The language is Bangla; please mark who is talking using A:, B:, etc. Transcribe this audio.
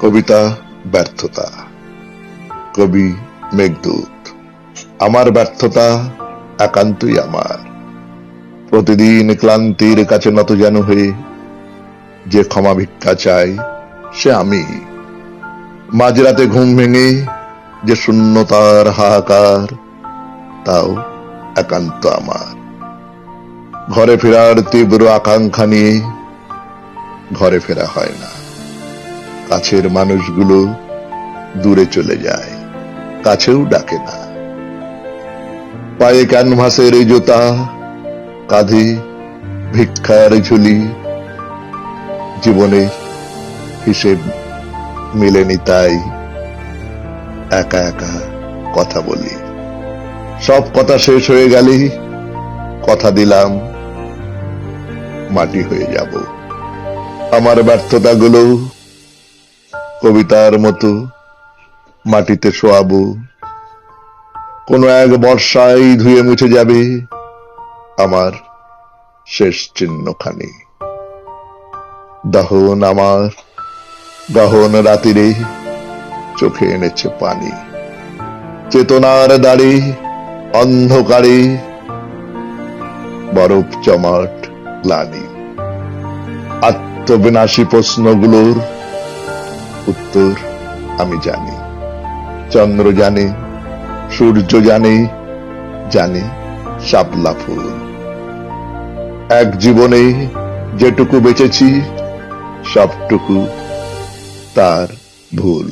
A: কবিতা ব্যর্থতা। কবি মেঘদূত, আমার ব্যর্থতা একান্তই আমার। প্রতিদিন ক্লান্তির কাছে নত যেন হয়ে, যে ক্ষমা ভিক্ষা চাই সে আমি। মাঝরাতে ঘুম ভেঙে যে শূন্যতার হাহাকার, তাও একান্ত আমার। ঘরে ফেরার তীব্র আকাঙ্ক্ষা নিয়ে ঘরে ফেরা হয় না। কাছের মানুষগুলো দূরে চলে যায়, কাছেও ডাকে না। পায়ে ক্যানভাসের এই জুতা, কাঁধে ভিক্ষার ঝুলি জীবনের হিসেব মিলেনি তাই একা একা কথা বলি। সব কথা শেষ হয়ে গেলে, কথা দিলাম, মাটি হয়ে যাব। আমার ব্যর্থতাগুলো কবিতার মতো মাটিতে শোয়াবো। কোনো এক বর্ষায় ধুয়ে মুছে যাবে আমার শেষ চিহ্নখানি। দহন আমার গহন রাতিরে চোখে এনেছে পানি। চেতনার দাড়ি অন্ধকারে বরফ জমাট গ্লানি আত্মবিনাশী প্রশ্নগুলোর উত্তর আমি জানি। চন্দ্র জানে, সূর্য জানে জানে শাপলা ফুল। এক জীবনে যেটুকু বেঁচেছি, সবটুকু তার ভুল।